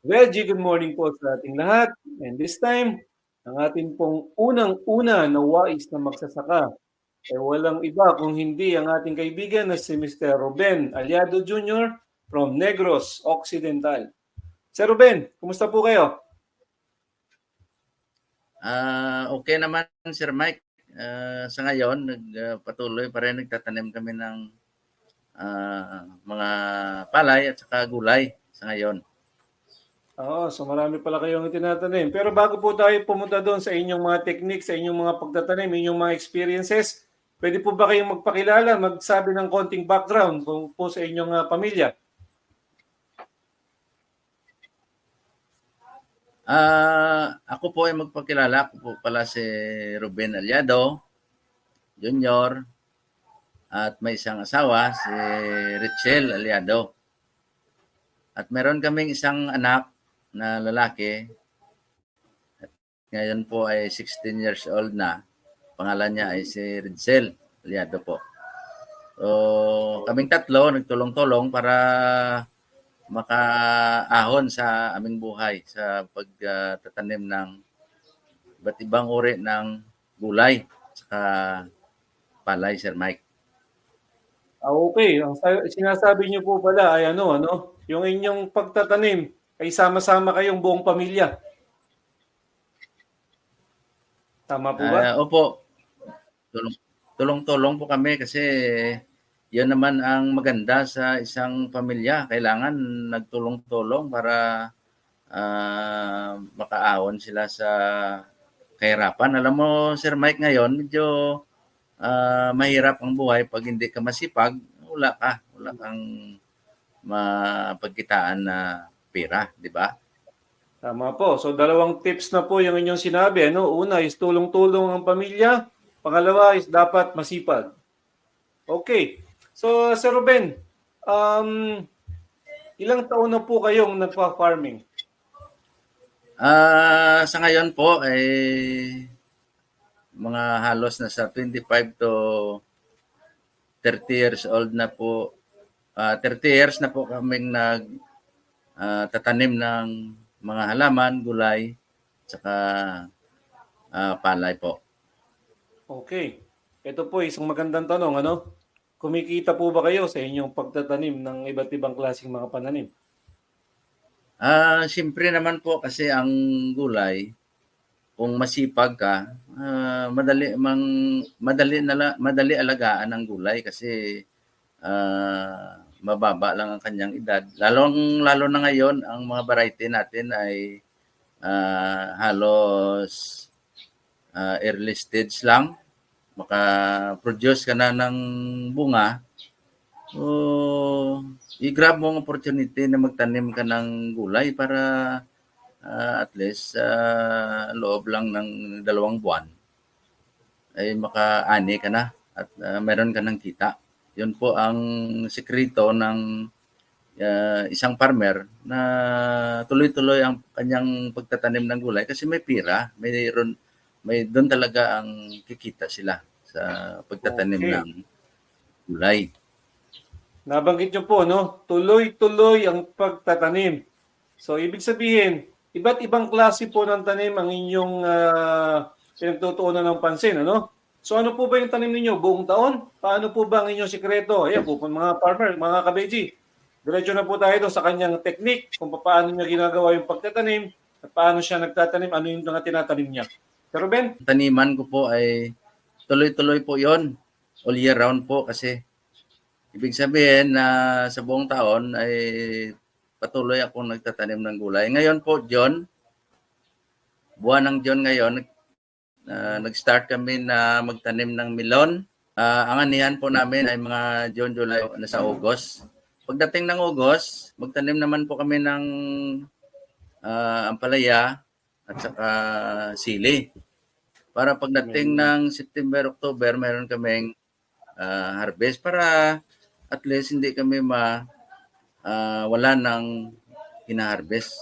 Reggie, good morning po sa ating lahat. And this time, ang ating pong unang-una na wais na magsasaka ay walang iba kung hindi ang ating kaibigan na si Mr. Ruben Aliado Jr. from Negros Occidental. Sir Ruben, kumusta po kayo? Ah, okay naman Sir Mike. Ah, sa ngayon, nagpatuloy pa rin nagtatanim kami ng ah, mga palay at saka gulay sa ngayon. Oo, so marami pala kayong tinatanim. Pero bago po tayo pumunta doon sa inyong mga techniques, sa inyong mga pagtatanim, inyong mga experiences, pwede po ba kayong magpakilala, magsabi ng konting background kung po sa inyong ah, pamilya? Ah, ako po ay magpakilala. Ako po pala si Ruben Aliado Jr. At may isang asawa, si Richel Aliado. At meron kaming isang anak na lalaki. At ngayon po ay 16 years old na. Pangalan niya ay si Richel Aliado po. So, kaming tatlo nagtulong-tulong para makaahon sa aming buhay sa pagtatanim ng iba't ibang uri ng gulay saka palay, Sir Mike. Ah, okay. Ang sa- sinasabi niyo po pala ay ano, ano, yung inyong pagtatanim ay sama-sama kayong buong pamilya. Tama po ba? Ah, opo, tulong, tulong-tulong po kami kasi yun naman ang maganda sa isang pamilya. Kailangan nagtulong-tulong para ah, makaahon sila sa kahirapan. Alam mo, Sir Mike, ngayon, medyo ah, mahirap ang buhay pag hindi ka masipag, wala ka. Wala kang mapagkitaan na pera, di ba? Tama po. So dalawang tips na po yung inyong sinabi. Ano? Una is tulong-tulong ang pamilya. Pangalawa is dapat masipag. Okay. So Sir Ruben, um, ilang taon na po kayong nagpa-farming? Ah, sa ngayon po ay mga halos na sa 25 to 30 years old na po. Ah, 30 years na po kaming nag ah, tatanim ng mga halaman, gulay, saka ah, palay po. Okay. Ito po isang magandang tanong. Ano? Kumikita po ba kayo sa inyong pagtatanim ng iba't ibang klaseng mga pananim? Ah, siyempre naman po kasi ang gulay kung masipag ka, ah, madali mang madali na madali alagaan ang gulay kasi ah, mababa lang ang kanyang edad. Lalong lalo na ngayon ang mga variety natin ay ah, halos ah, early stage lang. Maka-produce ka na ng bunga. O i-grab mo ang opportunity na magtanim ka ng gulay para ah, at least sa loob lang ng dalawang buwan ay makaani ka na at ah, meron ka ng kita. Yun po ang sekreto ng ah, isang farmer na tuloy-tuloy ang kanyang pagtatanim ng gulay kasi may pira, mayroon may doon talaga ang kikita sila sa pagtatanim Okay. ng gulay. Nabanggit niyo po, no? Tuloy-tuloy ang pagtatanim. So, ibig sabihin, iba't ibang klase po ng tanim ang inyong uh, pinagtutuunan ng pansin, ano? So, ano po ba yung tanim ninyo? Buong taon? Paano po ba ang inyong sikreto? Ayan po, mga farmer, mga kabeji, diretso na po tayo doon sa kanyang technique kung paano niya ginagawa yung pagtatanim at paano siya nagtatanim, ano yung mga tinatanim niya. Pero Ben, taniman ko po ay tuloy-tuloy po yon all year round po kasi ibig sabihin na sa buong taon ay patuloy akong nagtatanim ng gulay. Ngayon po, John, buwan ng John ngayon, nag-start kami na magtanim ng melon. Ah, ang anihan po namin ay mga June, July, nasa August. Pagdating ng August, magtanim naman po kami ng ah, ampalaya at saka sili. Para pagdating ng September, October, meron kaming ah, harvest para at least hindi kami ma ah, wala ng hina-harvest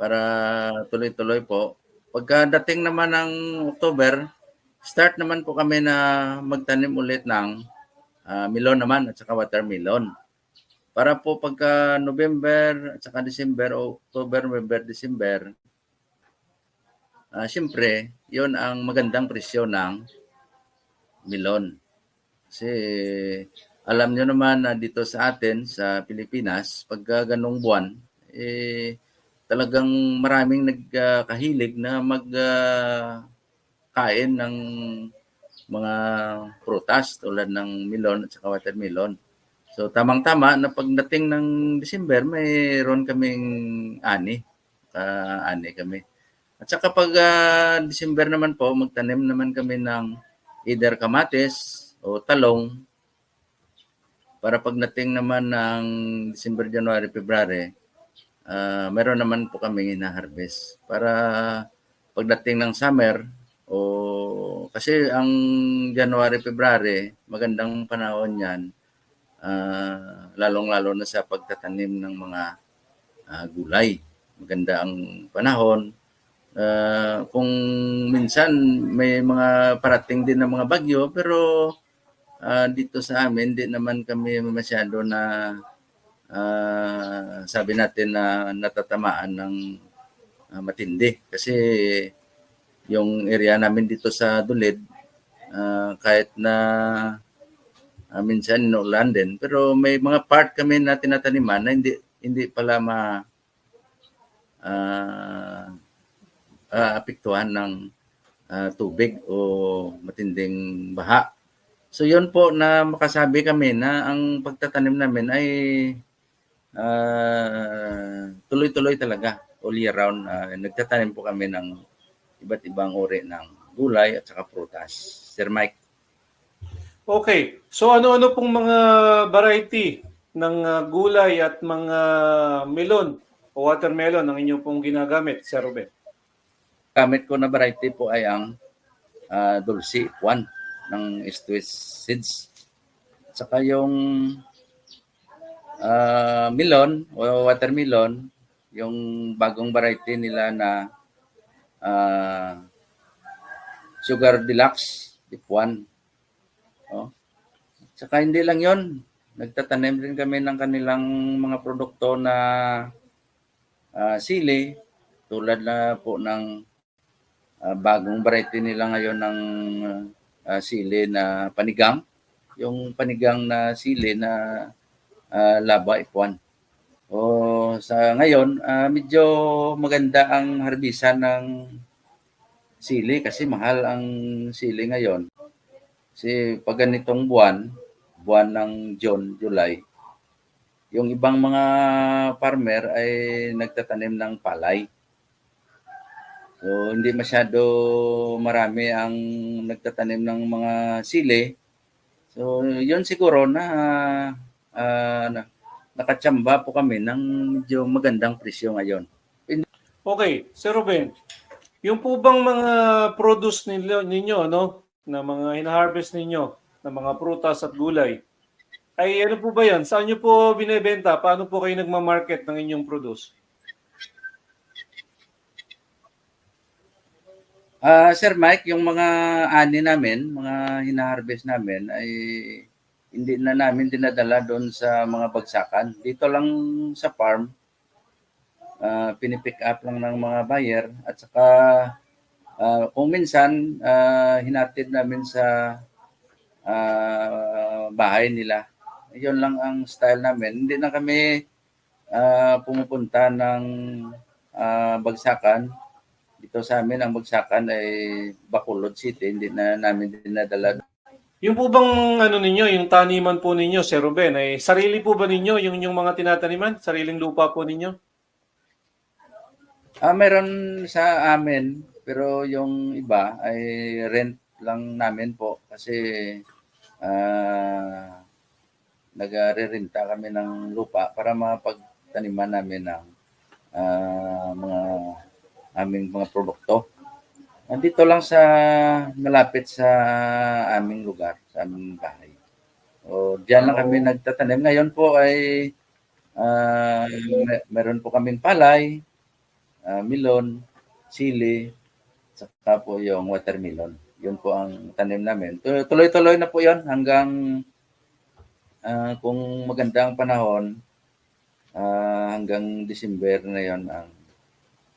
para tuloy-tuloy po. Pagkadating naman ng October, start naman po kami na magtanim ulit ng ah, melon naman at saka watermelon. para po pagka November at saka December, October, November, December, ah siyempre, yon ang magandang presyo ng milon. Kasi alam nyo naman na dito sa atin, sa Pilipinas, pagka ganong buwan, eh, talagang maraming nagkahilig na mag ah, kain ng mga prutas tulad ng melon at saka watermelon. So tamang-tama na pagdating ng December, mayroon kaming ani. Ah, ani kami. At saka pag ah, December naman po, magtanim naman kami ng either kamatis o talong para pagdating naman ng December, January, February, ah meron naman po kami hina-harvest para pagdating ng summer o kasi ang January, February, magandang panahon 'yan. ah lalong-lalo na sa pagtatanim ng mga ah, gulay. Maganda ang panahon. Ah, kung minsan may mga parating din ng mga bagyo pero ah, dito sa amin hindi naman kami masyado na ah, sabi natin na natatamaan ng ah, matindi kasi yung area namin dito sa Dulid ah, kahit na ah, minsan inuulan din pero may mga part kami na tinataniman na hindi hindi pala ma ah, ah, apektuhan ng ah, tubig o matinding baha. So yun po na makasabi kami na ang pagtatanim namin ay ah, tuloy-tuloy talaga all year round. Ah, nagtatanim po kami ng iba't ibang uri ng gulay at saka prutas. Sir Mike. Okay. So ano-ano pong mga variety ng ah, gulay at mga melon o watermelon ang inyong pong ginagamit, Sir Ruben? gamit ko na variety po ay ang uh, Dulce 1 ng East Seeds. Saka yung ah, melon o watermelon, yung bagong variety nila na ah, Sugar Deluxe Deep 1. Oh. Saka hindi lang yon nagtatanim din kami ng kanilang mga produkto na ah, sili tulad na po ng ah, bagong variety nila ngayon ng ah, sili na panigang. Yung panigang na sili na ah, laba F1. O sa ngayon, ah, medyo maganda ang harbisan ng sili kasi mahal ang sili ngayon. Kasi pag ganitong buwan, buwan ng June, July, yung ibang mga farmer ay nagtatanim ng palay. So, hindi masyado marami ang nagtatanim ng mga sili. So, yun siguro na ah, na nakatsamba po kami ng medyo magandang presyo ngayon. Okay, Sir Ruben, yung po bang mga produce ninyo, ninyo no, na mga hina-harvest ninyo, na mga prutas at gulay, ay ano po ba yan? Saan nyo po binebenta? Paano po kayo nagmamarket ng inyong produce? Ah, Sir Mike, yung mga ani namin, mga hina-harvest namin ay hindi na namin dinadala doon sa mga bagsakan. Dito lang sa farm, ah, pinipick up lang ng mga buyer at saka ah, kung minsan ah, hinatid namin sa ah, bahay nila. Yun lang ang style namin. Hindi na kami ah, pumupunta ng ah, bagsakan. Dito sa amin ang bagsakan ay Bacolod City, hindi na namin dinadala Yung po bang ano ninyo, yung taniman po ninyo, Sir Ruben, ay sarili po ba ninyo yung, yung mga tinataniman? Sariling lupa po ninyo? Ah, meron sa amin, pero yung iba ay rent lang namin po kasi ah nagre-renta kami ng lupa para mapagtaniman namin ng ah, mga aming mga produkto. Nandito lang sa malapit sa aming lugar, sa aming bahay. O diyan lang kami nagtatanim. Ngayon po ay ah, mer- meron po kaming palay, ah, melon, sili, saka po yung watermelon. Yun po ang tanim namin. Tu- Tuloy-tuloy na po yon hanggang ah, kung maganda ang panahon, ah, hanggang December na yon ang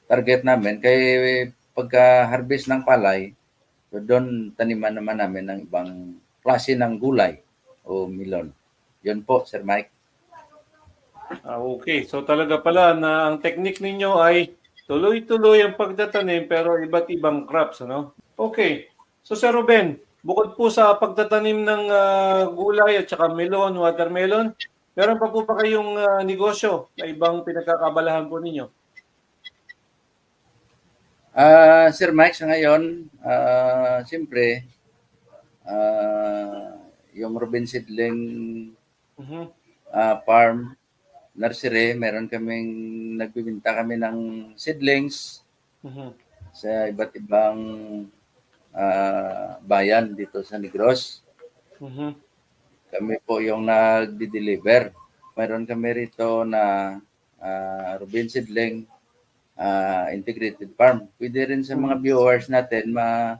target namin. Kaya pagka-harvest ng palay, so doon taniman naman namin ng ibang klase ng gulay o milon. Yun po, Sir Mike. Ah, okay. So talaga pala na ang technique ninyo ay tuloy-tuloy ang pagtatanim pero iba't ibang crops, ano? Okay. So Sir Ruben, bukod po sa pagtatanim ng ah, gulay at saka melon, watermelon, meron pa po ba kayong ah, negosyo na ibang pinagkakabalahan po ninyo? Ah, Sir Mike, sa ngayon, ah, siyempre, ah, yung Robin Seedling Mhm. ah, farm, nursery, meron kaming, nagbibinta kami ng seedlings Mhm. sa iba't ibang ah, bayan dito sa Negros. Mhm. Kami po yung nagdi-deliver. Meron kami rito na ah, Robin Seedling ah, Integrated Farm. Pwede rin sa mga viewers natin ma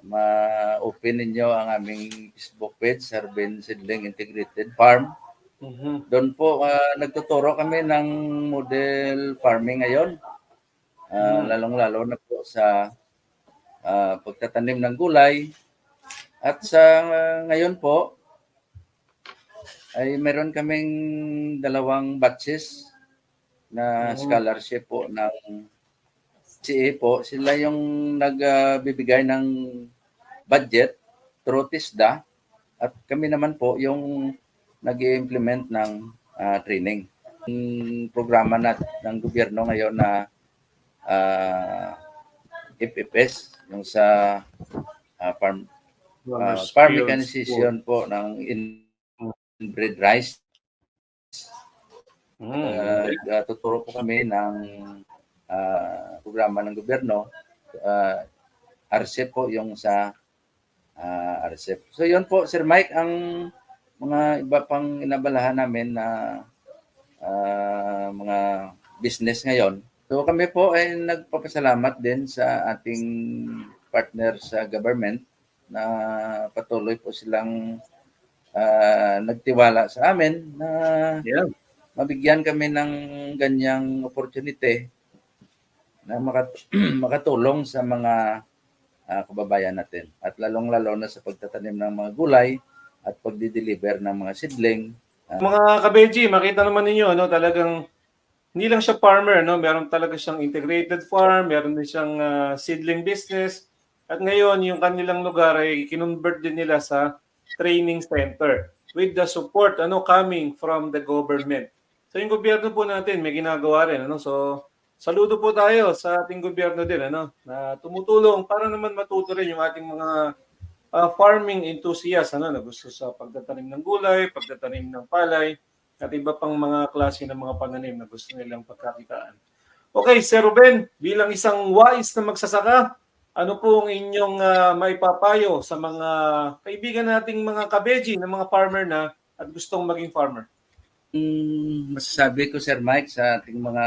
ma-open ninyo ang aming Facebook page, sa Robin Seedling Integrated Farm. Mhm. Doon po ah, nagtuturo kami ng model farming ngayon. Ah, Mm. Lalong-lalo na po sa ah, pagtatanim ng gulay. At sa ah, ngayon po ay meron kaming dalawang batches na Mm. scholarship po ng CA po. Sila yung nagbibigay ng budget through TISDA at kami naman po yung nag implement ng ah, training. Yung programa na ng gobyerno ngayon na ah, FFS, yung sa ah, farm, Farmers farm mechanization po ng in- inbred rice. Mm. Uh, uh, tuturo po kami ng ah, programa ng gobyerno. Uh, RCEP po yung sa uh, RCEP. So yun po, Sir Mike, ang mga iba pang inabalahan namin na ah, mga business ngayon. So kami po ay nagpapasalamat din sa ating partner sa government na patuloy po silang ah, nagtiwala sa amin na Yeah. Mabigyan kami ng ganyang opportunity na makat- makatulong sa mga ah, kababayan natin. At lalong-lalo na sa pagtatanim ng mga gulay at pagdi-deliver ng mga seedling. Mga kabeji, makita naman ninyo, no, talagang hindi lang siya farmer, no, meron talaga siyang integrated farm, meron din siyang ah, seedling business. At ngayon, yung kanilang lugar ay kinonvert din nila sa training center with the support ano coming from the government. So yung gobyerno po natin may ginagawa rin ano. So saludo po tayo sa ating gobyerno din ano na tumutulong para naman matuto rin yung ating mga uh, farming enthusiast ano, na gusto sa pagtatanim ng gulay, pagtatanim ng palay, at iba pang mga klase ng mga pananim na gusto nilang pagkakitaan. Okay, Sir Ruben, bilang isang wise na magsasaka, ano po ang inyong uh, maipapayo sa mga kaibigan nating mga kabeji, na mga farmer na at gustong maging farmer? Masasabi ko, Sir Mike, sa ating mga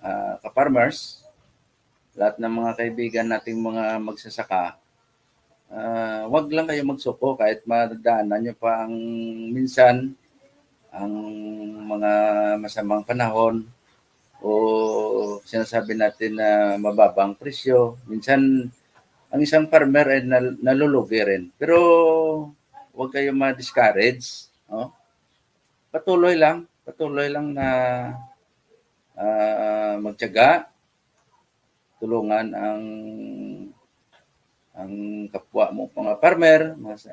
ah, ka-farmers, lahat ng mga kaibigan nating mga magsasaka, ah, wag lang kayo magsuko kahit madadaanan nyo pa ang minsan ang mga masamang panahon o sinasabi natin na mababang presyo. Minsan, ang isang farmer ay nal- nalulugi rin. Pero huwag kayo ma-discourage. No? Patuloy lang. Patuloy lang na ah, magtiyaga. Tulungan ang ang kapwa mo mga farmer,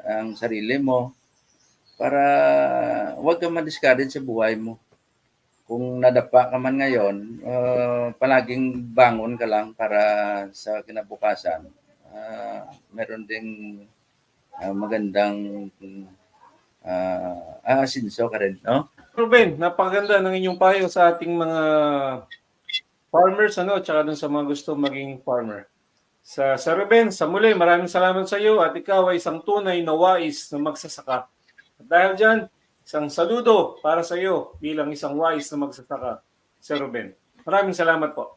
ang sarili mo para huwag ka ma-discourage sa buhay mo kung nadapa ka man ngayon, uh, palaging bangon ka lang para sa kinabukasan. Uh, meron ding uh, magandang uh, aasinso ka rin, no? Ruben, napakaganda ng inyong payo sa ating mga farmers ano, tsaka dun sa mga gusto maging farmer. Sa, sa Ruben, sa muli, maraming salamat sa iyo at ikaw ay isang tunay na wais na magsasaka. At dahil dyan, isang saludo para sa iyo bilang isang wise na magsasaka, Sir Ruben. Maraming salamat po.